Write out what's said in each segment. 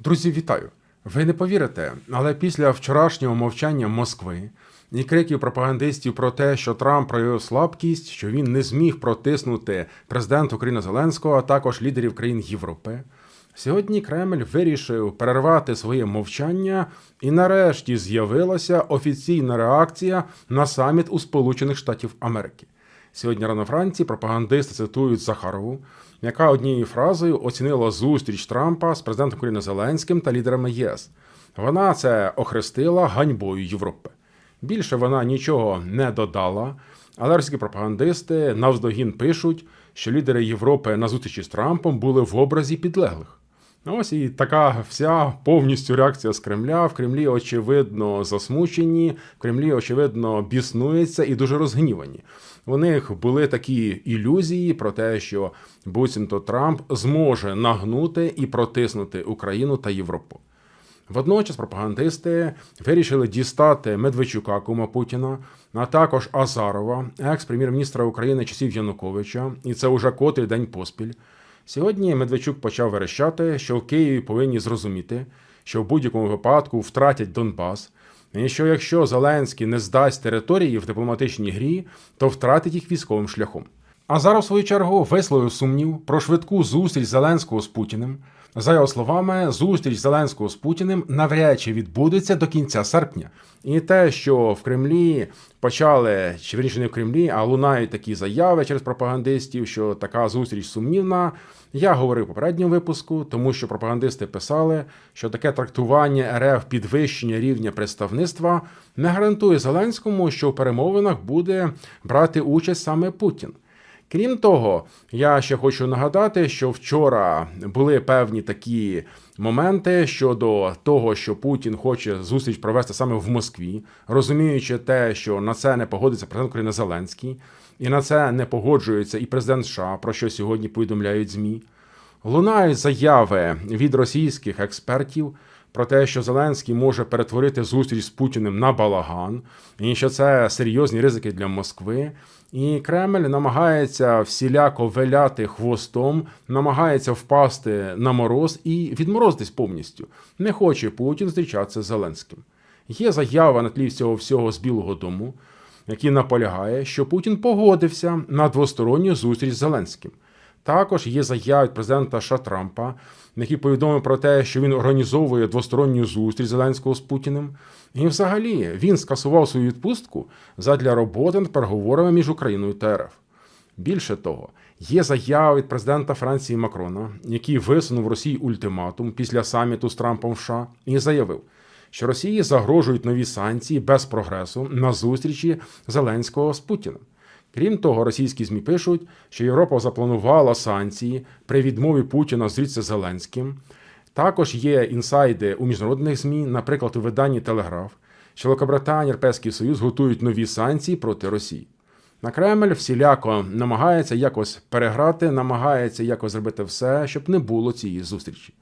Друзі, вітаю! Ви не повірите, але після вчорашнього мовчання Москви і криків пропагандистів про те, що Трамп проявив слабкість, що він не зміг протиснути президента України Зеленського, а також лідерів країн Європи. Сьогодні Кремль вирішив перервати своє мовчання, і нарешті з'явилася офіційна реакція на саміт у Сполучених Штатів Америки. Сьогодні рано вранці пропагандисти цитують Захарову, яка однією фразою оцінила зустріч Трампа з президентом України Зеленським та лідерами ЄС. Вона це охрестила ганьбою Європи. Більше вона нічого не додала, але російські пропагандисти навздогін пишуть, що лідери Європи на зустрічі з Трампом були в образі підлеглих. Ось і така вся повністю реакція з Кремля. В Кремлі, очевидно, засмучені, в Кремлі, очевидно, біснуються і дуже розгнівані. У них були такі ілюзії про те, що буцімто Трамп зможе нагнути і протиснути Україну та Європу. Водночас пропагандисти вирішили дістати Медведчука, кума Путіна, а також Азарова, екс-прем'єр-міністра України часів Януковича, і це уже котрий день поспіль. Сьогодні Медведчук почав верещати, що в Києві повинні зрозуміти, що в будь-якому випадку втратять Донбас, і що якщо Зеленський не здасть території в дипломатичній грі, то втратить їх військовим шляхом. А зараз, в свою чергу, висловив сумнів про швидку зустріч Зеленського з Путіним. За його словами, зустріч Зеленського з Путіним навряд чи відбудеться до кінця серпня. І те, що в Кремлі почали, чи вірніше не в Кремлі, а лунають такі заяви через пропагандистів, що така зустріч сумнівна. Я говорив в попередньому випуску, тому що пропагандисти писали, що таке трактування РФ підвищення рівня представництва не гарантує Зеленському, що в перемовинах буде брати участь саме Путін. Крім того, я ще хочу нагадати, що вчора були певні такі моменти щодо того, що Путін хоче зустріч провести саме в Москві, розуміючи те, що на це не погодиться президент України Зеленський, і на це не погоджується і президент США, про що сьогодні повідомляють ЗМІ. Лунають заяви від російських експертів про те, що Зеленський може перетворити зустріч з Путіним на балаган, і що це серйозні ризики для Москви. І Кремль намагається всіляко виляти хвостом, намагається впасти на мороз і відморозитись повністю. Не хоче Путін зустрічатися з Зеленським. Є заява на тлі цього всього з Білого Дому, який наполягає, що Путін погодився на двосторонню зустріч з Зеленським. Також є заява від президента США Трампа, який повідомив про те, що він організовує двосторонню зустріч Зеленського з Путіним. І взагалі він скасував свою відпустку задля роботи над переговорами між Україною та РФ. Більше того, є заява від президента Франції Макрона, який висунув Росії ультиматум після саміту з Трампом в США, і заявив, що Росії загрожують нові санкції без прогресу на зустрічі Зеленського з Путіним. Крім того, російські ЗМІ пишуть, що Європа запланувала санкції при відмові Путіна зустрітися з Зеленським. Також є інсайди у міжнародних ЗМІ, наприклад, у виданні Телеграф, що Великобританія, Європейський Союз готують нові санкції проти Росії. На Кремль всіляко намагається якось переграти, намагається якось зробити все, щоб не було цієї зустрічі.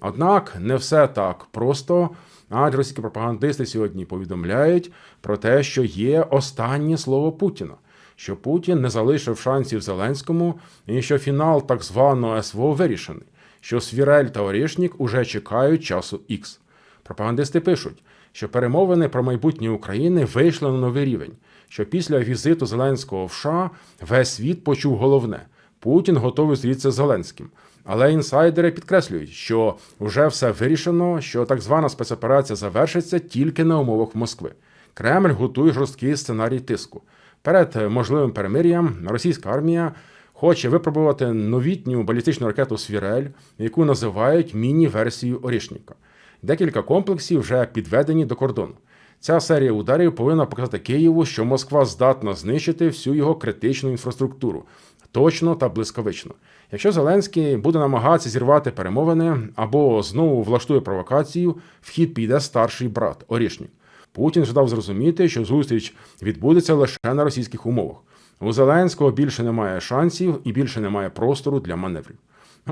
Однак не все так просто, адже російські пропагандисти сьогодні повідомляють про те, що є останнє слово Путіна що Путін не залишив шансів Зеленському і що фінал так званого СВО вирішений, що Свірель та Орішнік уже чекають часу Х. Пропагандисти пишуть, що перемовини про майбутнє України вийшли на новий рівень, що після візиту Зеленського в США весь світ почув головне: Путін готовий зустрітися з Зеленським. Але інсайдери підкреслюють, що вже все вирішено, що так звана спецоперація завершиться тільки на умовах Москви. Кремль готує жорсткий сценарій тиску. Перед можливим перемир'ям російська армія хоче випробувати новітню балістичну ракету Свірель, яку називають міні-версією Орішніка. Декілька комплексів вже підведені до кордону. Ця серія ударів повинна показати Києву, що Москва здатна знищити всю його критичну інфраструктуру точно та блискавично. Якщо Зеленський буде намагатися зірвати перемовини або знову влаштує провокацію, в хід піде старший брат Орішнік. Путін ждав зрозуміти, що зустріч відбудеться лише на російських умовах. У Зеленського більше немає шансів і більше немає простору для маневрів.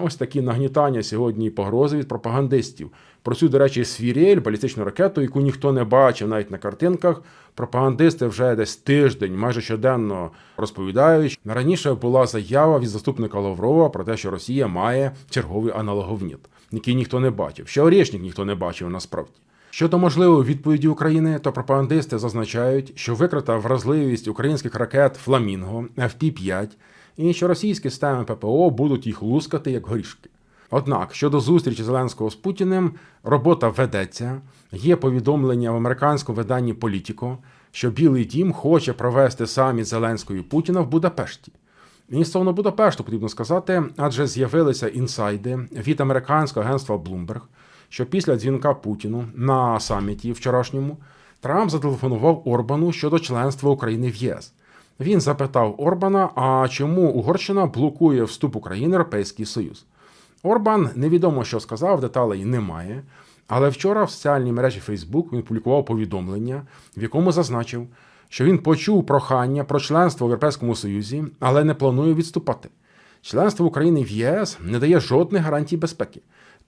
Ось такі нагнітання сьогодні погрози від пропагандистів. Про цю, до речі, свірель, балістичну ракету, яку ніхто не бачив навіть на картинках. Пропагандисти вже десь тиждень, майже щоденно розповідають. Раніше була заява від заступника Лаврова про те, що Росія має черговий аналоговніт, який ніхто не бачив. Ще Орєшнік ніхто не бачив насправді. Щодо можливої відповіді України, то пропагандисти зазначають, що викрита вразливість українських ракет Фламінго FP-5 і що російські системи ППО будуть їх лускати як горішки. Однак щодо зустрічі Зеленського з Путіним, робота ведеться. Є повідомлення в американському виданні Політіко, що Білий Дім хоче провести саміт Зеленського і Путіна в Будапешті. І стосовно Будапешту потрібно сказати, адже з'явилися інсайди від американського агентства Bloomberg, що після дзвінка Путіну на саміті вчорашньому Трамп зателефонував Орбану щодо членства України в ЄС. Він запитав Орбана, а чому Угорщина блокує вступ України в Європейський Союз. Орбан невідомо, що сказав, деталей немає. Але вчора в соціальній мережі Facebook він публікував повідомлення, в якому зазначив, що він почув прохання про членство в Європейському Союзі, але не планує відступати. Членство України в ЄС не дає жодних гарантій безпеки.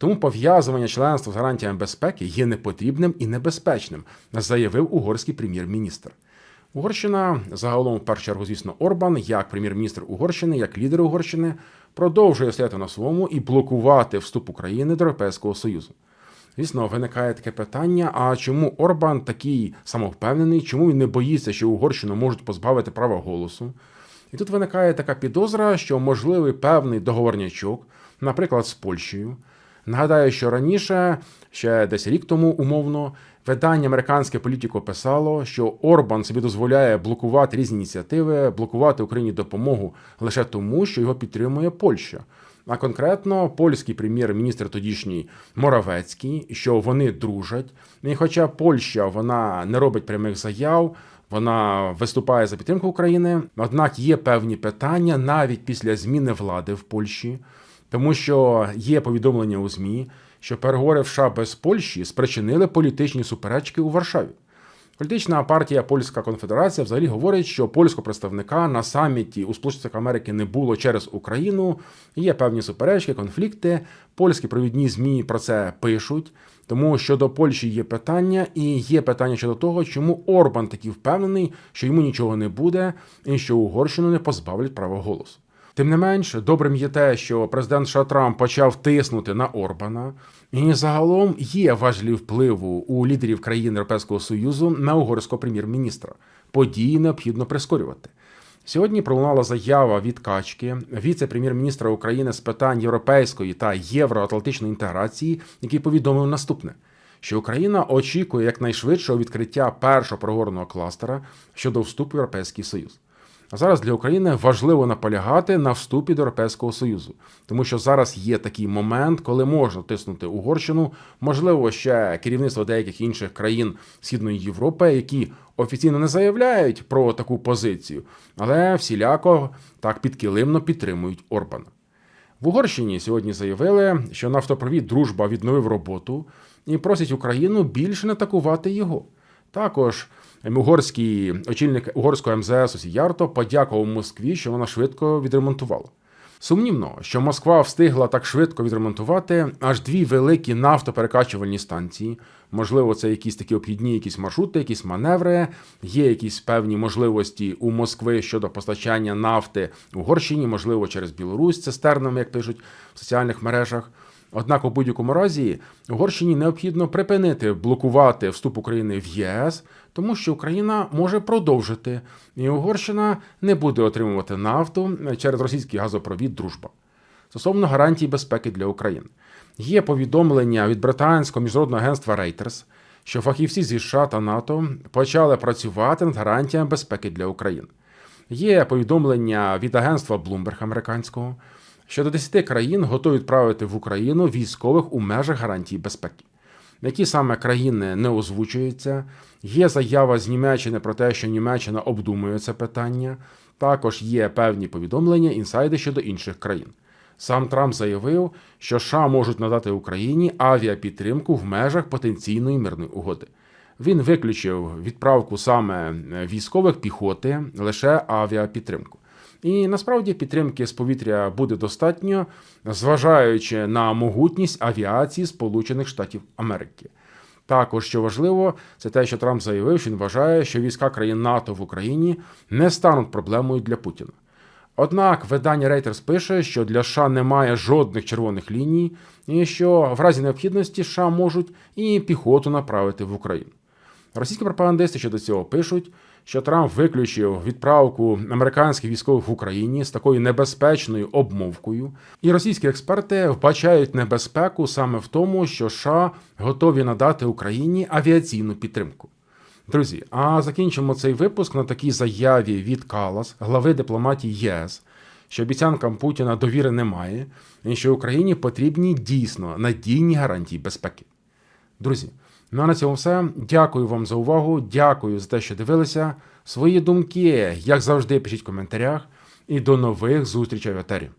Тому пов'язування членства з гарантіями безпеки є непотрібним і небезпечним, заявив угорський прем'єр-міністр. Угорщина загалом, в першу чергу, звісно, Орбан, як прем'єр-міністр Угорщини, як лідер Угорщини, продовжує стояти на своєму і блокувати вступ України до Європейського Союзу. Звісно, виникає таке питання: а чому Орбан такий самовпевнений, чому він не боїться, що Угорщину можуть позбавити права голосу? І тут виникає така підозра, що можливий певний договорнячок, наприклад, з Польщею. Нагадаю, що раніше, ще десь рік тому, умовно, видання американське політико писало, що Орбан собі дозволяє блокувати різні ініціативи, блокувати Україні допомогу лише тому, що його підтримує Польща. А конкретно польський прем'єр-міністр тодішній Моравецький, що вони дружать. І хоча Польща вона не робить прямих заяв, вона виступає за підтримку України. Однак є певні питання навіть після зміни влади в Польщі, тому що є повідомлення у ЗМІ, що переговори в США без Польщі спричинили політичні суперечки у Варшаві. Політична партія Польська Конфедерація взагалі говорить, що польського представника на саміті у Сполучених Америки не було через Україну. Є певні суперечки, конфлікти. Польські провідні змі про це пишуть. Тому щодо Польщі є питання, і є питання щодо того, чому Орбан такий впевнений, що йому нічого не буде, і що Угорщину не позбавлять права голосу. Тим не менш, добрим є те, що президент США Трамп почав тиснути на Орбана, і загалом є важливі впливу у лідерів країн Європейського Союзу на угорського прем'єр-міністра. Події необхідно прискорювати. Сьогодні пролунала заява від Качки, віце-прем'єр-міністра України з питань європейської та євроатлантичної інтеграції, який повідомив наступне. Що Україна очікує якнайшвидшого відкриття першого проговорного кластера щодо вступу в Європейський Союз. Зараз для України важливо наполягати на вступі до Європейського Союзу, тому що зараз є такий момент, коли можна тиснути Угорщину, можливо, ще керівництво деяких інших країн Східної Європи, які офіційно не заявляють про таку позицію, але всіляко так підкилимно підтримують Орбана. В Угорщині сьогодні заявили, що нафтопровід Дружба відновив роботу і просять Україну більше не атакувати його. Також угорський очільник угорського МЗС Осіярто подякував Москві, що вона швидко відремонтувала. Сумнівно, що Москва встигла так швидко відремонтувати аж дві великі нафтоперекачувальні станції. Можливо, це якісь такі обхідні, якісь маршрути, якісь маневри. Є якісь певні можливості у Москви щодо постачання нафти Угорщині, можливо, через Білорусь цистернами, як пишуть в соціальних мережах. Однак у будь-якому разі Угорщині необхідно припинити блокувати вступ України в ЄС, тому що Україна може продовжити, і Угорщина не буде отримувати нафту через російський газопровід Дружба. Стосовно гарантій безпеки для України, є повідомлення від британського міжнародного агентства Reuters, що фахівці зі США та НАТО почали працювати над гарантіями безпеки для України. Є повідомлення від агентства Bloomberg американського що до 10 країн готові відправити в Україну військових у межах гарантії безпеки. Які саме країни не озвучуються, є заява з Німеччини про те, що Німеччина обдумує це питання. Також є певні повідомлення, інсайди щодо інших країн. Сам Трамп заявив, що США можуть надати Україні авіапідтримку в межах потенційної мирної угоди. Він виключив відправку саме військових піхоти, лише авіапідтримку. І насправді підтримки з повітря буде достатньо, зважаючи на могутність авіації Сполучених Штатів Америки. Також що важливо, це те, що Трамп заявив, що він вважає, що війська країн НАТО в Україні не стануть проблемою для Путіна. Однак видання Reuters пише, що для США немає жодних червоних ліній, і що в разі необхідності США можуть і піхоту направити в Україну. Російські пропагандисти щодо цього пишуть, що Трамп виключив відправку американських військових в Україні з такою небезпечною обмовкою, і російські експерти вбачають небезпеку саме в тому, що США готові надати Україні авіаційну підтримку. Друзі, а закінчимо цей випуск на такій заяві від Калас, глави дипломатії ЄС, що обіцянкам Путіна довіри немає, і що Україні потрібні дійсно надійні гарантії безпеки. Друзі, ну а на цьому все. Дякую вам за увагу. Дякую за те, що дивилися. Свої думки, як завжди, пишіть в коментарях. І до нових зустрічей в етері.